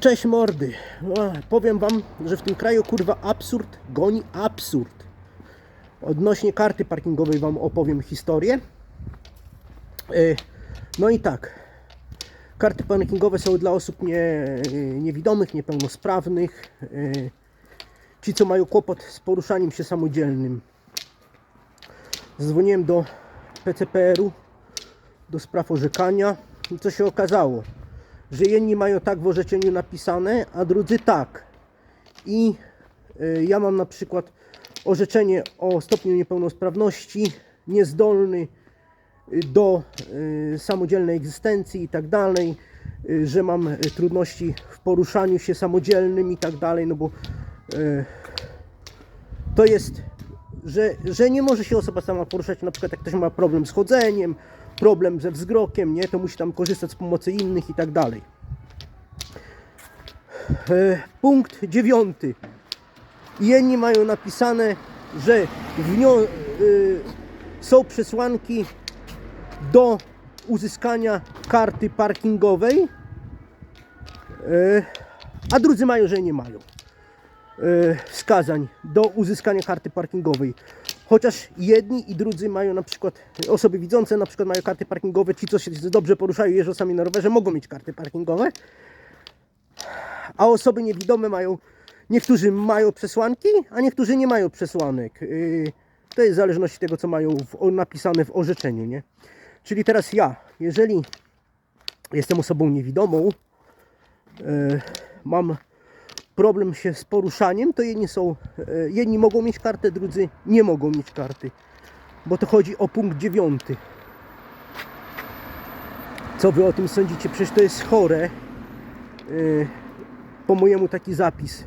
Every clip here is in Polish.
Cześć mordy. O, powiem wam, że w tym kraju kurwa absurd goni absurd. Odnośnie karty parkingowej wam opowiem historię. E, No i tak. Karty parkingowe są dla osób nie, niewidomych, niepełnosprawnych. e, Ci, co mają kłopot z poruszaniem się samodzielnym. Zadzwoniłem do PCPR-u do spraw orzekania i co się okazało? Że jedni mają tak w orzeczeniu napisane, a drudzy tak. I y, ja mam na przykład orzeczenie o stopniu niepełnosprawności, niezdolny y, do y, samodzielnej egzystencji i tak dalej, że mam trudności w poruszaniu się samodzielnym i tak dalej, no bo to jest, że, że nie może się osoba sama poruszać, na przykład jak ktoś ma problem z chodzeniem, problem ze wzrokiem, nie, to musi tam korzystać z pomocy innych i tak dalej. E, Punkt dziewiąty. Jedni mają napisane, że w nią y, są przesłanki do uzyskania karty parkingowej, e, a drudzy mają, że nie mają e, wskazań do uzyskania karty parkingowej. Chociaż jedni i drudzy mają na przykład, osoby widzące na przykład mają karty parkingowe, ci co się dobrze poruszają, jeżdżą sami na rowerze, mogą mieć karty parkingowe. A osoby niewidome mają, niektórzy mają przesłanki, a niektórzy nie mają przesłanek. Yy, To jest w zależności tego, co mają w, napisane w orzeczeniu, nie? Czyli teraz ja, jeżeli jestem osobą niewidomą, yy, mam problem się z poruszaniem, to jedni są, e, jedni mogą mieć kartę, drudzy nie mogą mieć karty. Bo to chodzi o punkt dziewiąty. Co wy o tym sądzicie? Przecież to jest chore. E, Po mojemu taki zapis.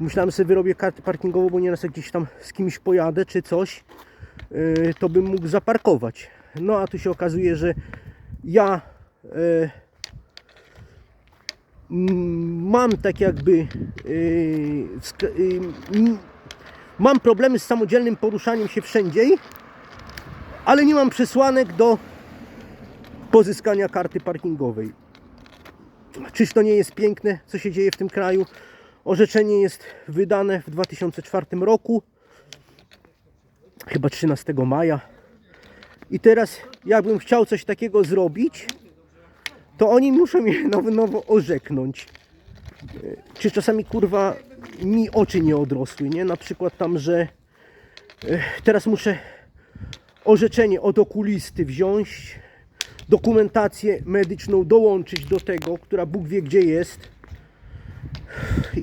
Myślałem sobie wyrobię kartę parkingową, bo nieraz jak gdzieś tam z kimś pojadę czy coś, e, to bym mógł zaparkować. No a tu się okazuje, że ja mam tak jakby yy, mm, mam problemy z samodzielnym poruszaniem się wszędzie, ale nie mam przesłanek do pozyskania karty parkingowej. Czyż to nie jest piękne, co się dzieje w tym kraju? Orzeczenie jest wydane w 2004 roku, chyba 13 maja. I teraz, jakbym chciał coś takiego zrobić, to oni muszą mnie nowo, nowo orzeknąć. E, Czy czasami kurwa mi oczy nie odrosły, nie? Na przykład tam, że e, teraz muszę orzeczenie od okulisty wziąć, dokumentację medyczną dołączyć do tego, która Bóg wie gdzie jest.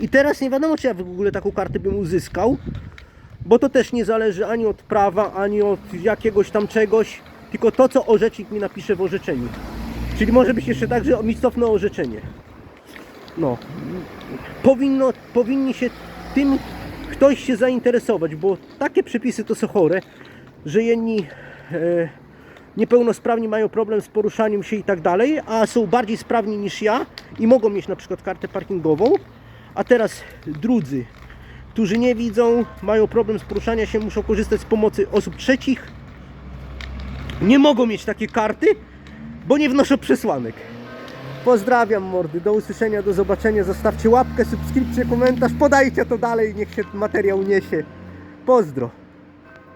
I teraz nie wiadomo, czy ja w ogóle taką kartę bym uzyskał, bo to też nie zależy ani od prawa, ani od jakiegoś tam czegoś, tylko to, co orzecznik mi napisze w orzeczeniu. Czyli może być jeszcze tak, że mi cofną orzeczenie. No. Powinno, powinni się tym ktoś się zainteresować, bo takie przepisy to są chore, że jedni e, niepełnosprawni mają problem z poruszaniem się i tak dalej, a są bardziej sprawni niż ja i mogą mieć na przykład kartę parkingową, a teraz drudzy, którzy nie widzą, mają problem z poruszaniem się, muszą korzystać z pomocy osób trzecich, nie mogą mieć takiej karty, bo nie wnoszą przesłanek. Pozdrawiam mordy, do usłyszenia, do zobaczenia. Zostawcie łapkę, subskrypcję, komentarz, podajcie to dalej, niech się materiał niesie. Pozdro.